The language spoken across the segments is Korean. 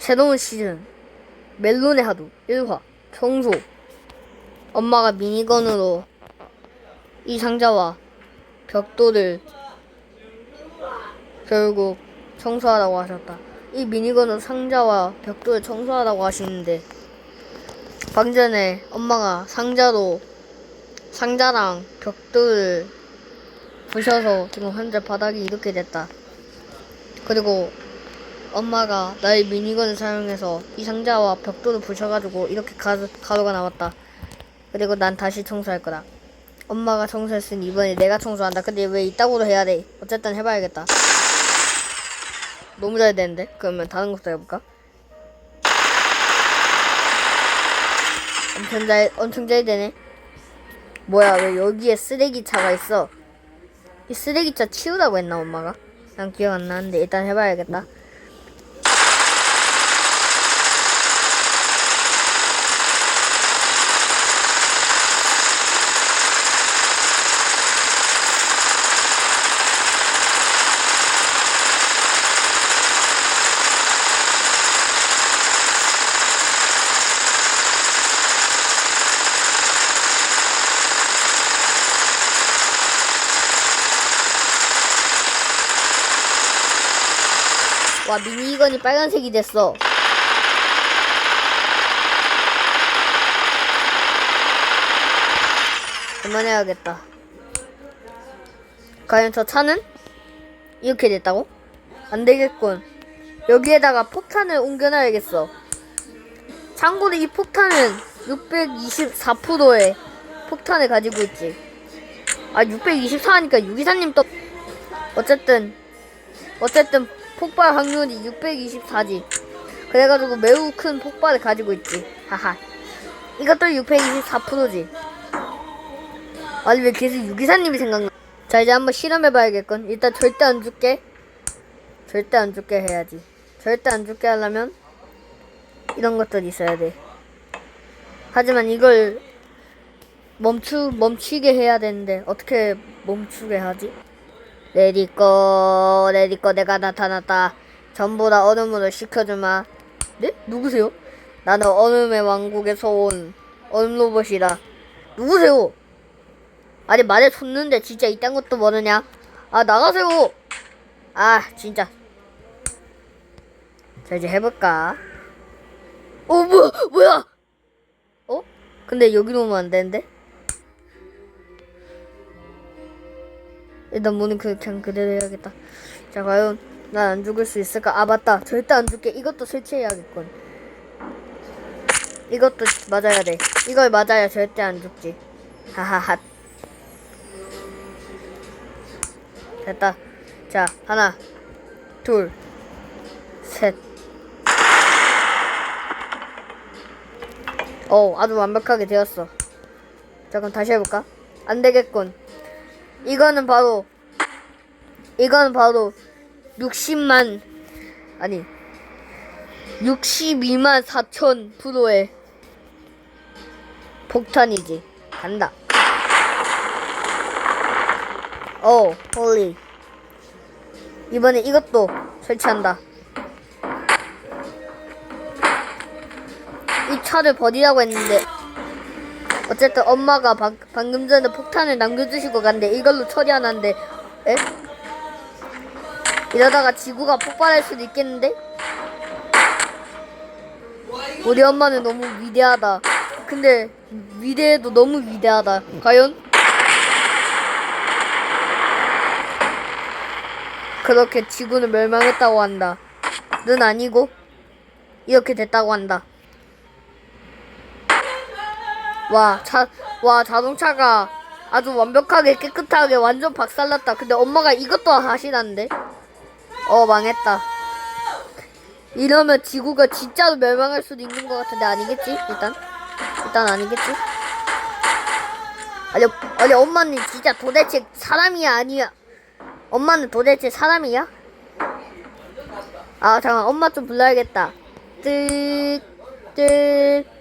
새로운 시즌 멜론의 하루 1화 청소 엄마가 미니건으로 이 상자와 벽돌을 결국 청소하라고 하셨다. 이 미니건으로 상자와 벽돌을 청소하라고 하시는데 방금 전에 엄마가 상자로 상자랑 벽돌을 부셔서 지금 현재 바닥이 이렇게 됐다. 그리고 엄마가 나의 미니건을 사용해서 이 상자와 벽돌을 부셔가지고 이렇게 가루, 가루가 나왔다. 그리고 난 다시 청소할 거다. 엄마가 청소했으니 이번에 내가 청소한다. 근데 왜 이따구로 해야 돼? 어쨌든 해봐야겠다. 너무 잘 되는데? 그러면 다른 것도 해볼까? 엄청 잘, 엄청 잘 되네. 뭐야, 왜 여기에 쓰레기차가 있어? 이 쓰레기차 치우라고 했나, 엄마가? 난 기억 안 나는데 일단 해봐야겠다. 와 미니건이 빨간색이 됐어. 그만해야겠다. 과연 저 차는 이렇게 됐다고? 안 되겠군. 여기에다가 폭탄을 옮겨놔야겠어. 참고로 이 폭탄은 624%의 폭탄을 가지고 있지. 아 624하니까 유기사님 또 어쨌든 어쨌든 폭발 확률이 624지. 그래가지고 매우 큰 폭발을 가지고 있지. 하하. 이것도 624%지. 아니 왜 계속 유기사님이 생각나? 자 이제 한번 실험해봐야겠군. 일단 절대 안 죽게. 절대 안 죽게 해야지. 절대 안 죽게 하려면 이런 것들이 있어야 돼. 하지만 이걸 멈추 멈추게 해야 되는데 어떻게 멈추게 하지? 레디꺼 레디꺼 내가 나타났다 전부 다 얼음으로 식혀주마 네? 누구세요? 나는 얼음의 왕국에서 온 얼음 로봇이다 누구세요? 아니 말에 줬는데 진짜 이딴 것도 모르냐? 아 나가세요 아 진짜 자 이제 해볼까 어 뭐야 뭐야 어? 근데 여기로 오면 안 되는데? 일단 문은 그- 그냥 그대로 해야겠다. 자, 과연 난 안 죽을 수 있을까? 아, 맞다. 절대 안 죽게. 이것도 설치해야겠군. 이것도 맞아야 돼. 이걸 맞아야 절대 안 죽지. 하하하. 됐다. 자, 하나, 둘, 셋. 어, 아주 완벽하게 되었어. 자, 그럼 다시 해볼까? 안 되겠군. 이거는 바로 이거는 바로 60만 아니 62만 4천 프로의 폭탄이지. 간다. 오 홀리. 이번에 이것도 설치한다. 이 차를 버리라고 했는데 어쨌든 엄마가 방, 방금 전에 폭탄을 남겨주시고 간데 이걸로 처리하는데 에? 이러다가 지구가 폭발할 수도 있겠는데? 우리 엄마는 너무 위대하다. 근데 위대해도 너무 위대하다. 과연? 그렇게 지구는 멸망했다고 한다. 는 아니고 이렇게 됐다고 한다. 와, 자, 와, 자동차가 아주 완벽하게 깨끗하게 완전 박살났다. 근데 엄마가 이것도 하시는데? 어, 망했다. 이러면 지구가 진짜로 멸망할 수도 있는 것 같은데 아니겠지? 일단. 일단 아니겠지? 아니, 아니, 엄마는 진짜 도대체 사람이야, 아니야? 엄마는 도대체 사람이야? 아, 잠깐, 엄마 좀 불러야겠다. 뜨, 뜨.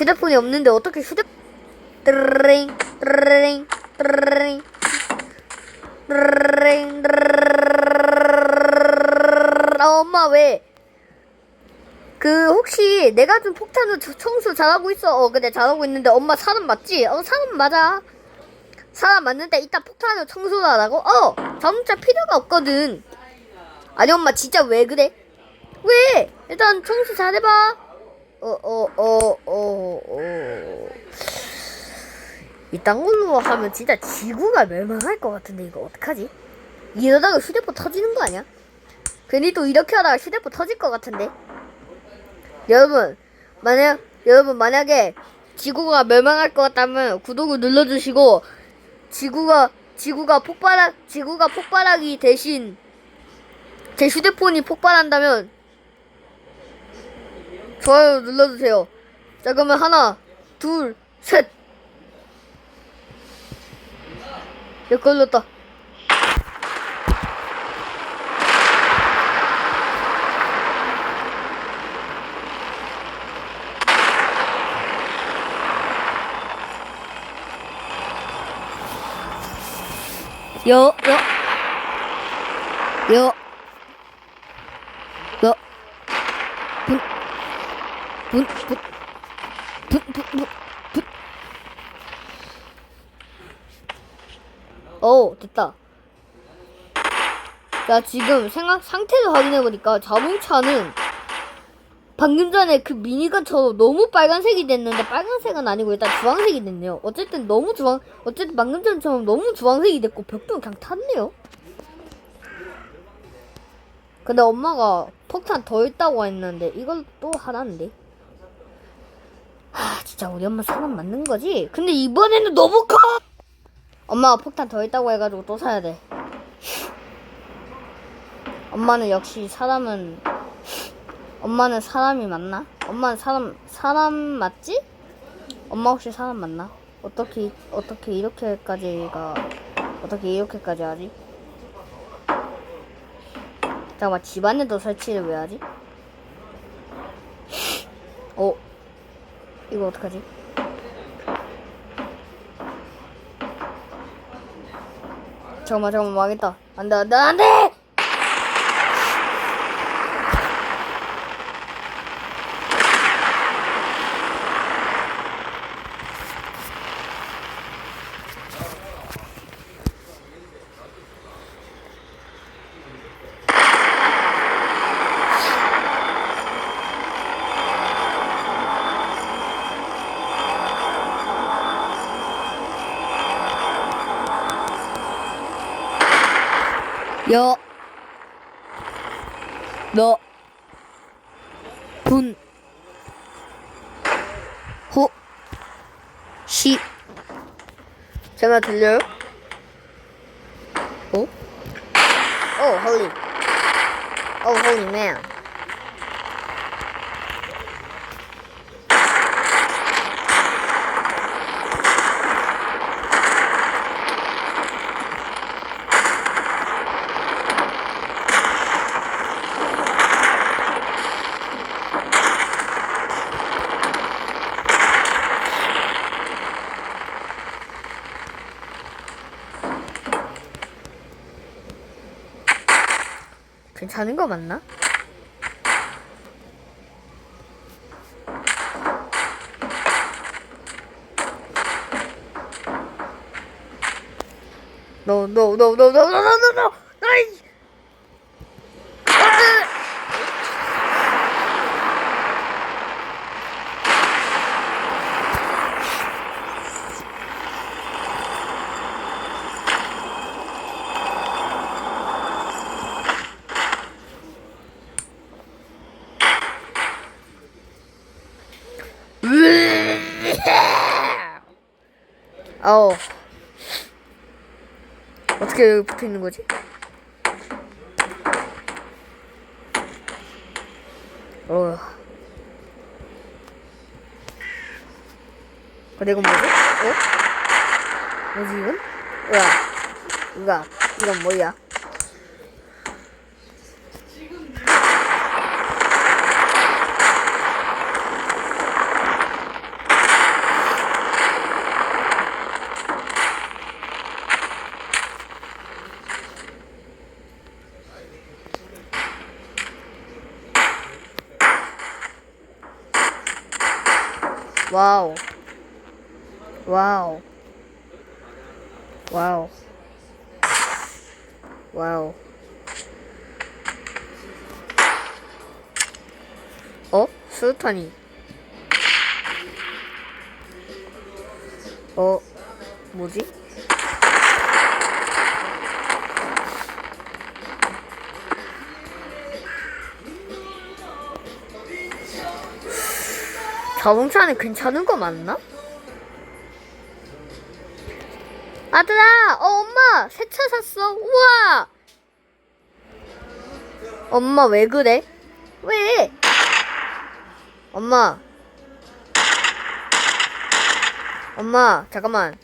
휴대폰이 없는데 어떻게 휴대 뜨르링 뜨르링 뜨르링 그럼 엄마 왜? 그 혹시 내가 준 저- 청소 잘하고 있어? 어 근데 잘하고 있는데 엄마 사람 맞지? 어 사람 맞아. 사람 맞는데 이따 폭탄으로 청소를 하라고? 어 자동차 필요가 없거든. 아니 엄마 진짜 왜 그래? 왜? 일단 청소 잘해봐. 어어어어 어. 이딴 걸로 하면 진짜 지구가 멸망할 것 같은데 이거 어떡하지? 이러다가 휴대폰 터지는 거 아니야? 괜히 또 이렇게 하다가 휴대폰 터질 것 같은데. 여러분 만약 여러분 만약에 지구가 멸망할 것 같다면 구독을 눌러주시고 지구가 지구가 폭발하 지구가 폭발하기 대신 제 휴대폰이 폭발한다면 좋아요 눌러주세요. 자 그러면 하나 둘 셋. 야 걸렸다. 여, 여, 여, 여, 분, 분, 분, 분, 분, 분, 분. 오, 됐다. 자, 지금 생각, 상태를 확인해보니까 자동차는 방금 전에 그 미니건처럼 너무 빨간색이 됐는데 빨간색은 아니고 일단 주황색이 됐네요. 어쨌든 너무 주황, 어쨌든 방금 전처럼 너무 주황색이 됐고 벽도 그냥 탔네요. 근데 엄마가 폭탄 더 있다고 했는데 이걸 또 하라는데. 하, 진짜 우리 엄마 사람 맞는 거지? 근데 이번에는 너무 커! 엄마가 폭탄 더 있다고 해가지고 또 사야 돼. 엄마는 역시 사람은 엄마는 사람이 맞나? 엄마는 사람 사람 맞지? 엄마 혹시 사람 맞나? 어떻게 어떻게 이렇게까지가 어떻게 이렇게까지 하지? 잠깐만 집안에도 설치를 왜 하지? 어 이거 어떡하지? 잠깐만 잠깐만 망했다 안돼 안돼 안돼 여, 너, 분, 호, 시. 제가 들려요? 어? 오, holy. 오, man. 괜 찮은 거 맞나? 아이! 안 돼! 아우. 어떻게 여기 붙어 있는 거지? 어. 근데 이건 뭐지? 어? 뭐지 이건? 뭐야? 이거 이건 뭐야? 와우. 와우. 와우. 와우. 어? 수류탄이. 어? 뭐지? 자동차는 괜찮은 거 맞나? 아들아, 어 엄마 새 차 샀어. 우와. 엄마 왜 그래? 왜? 엄마. 엄마 잠깐만.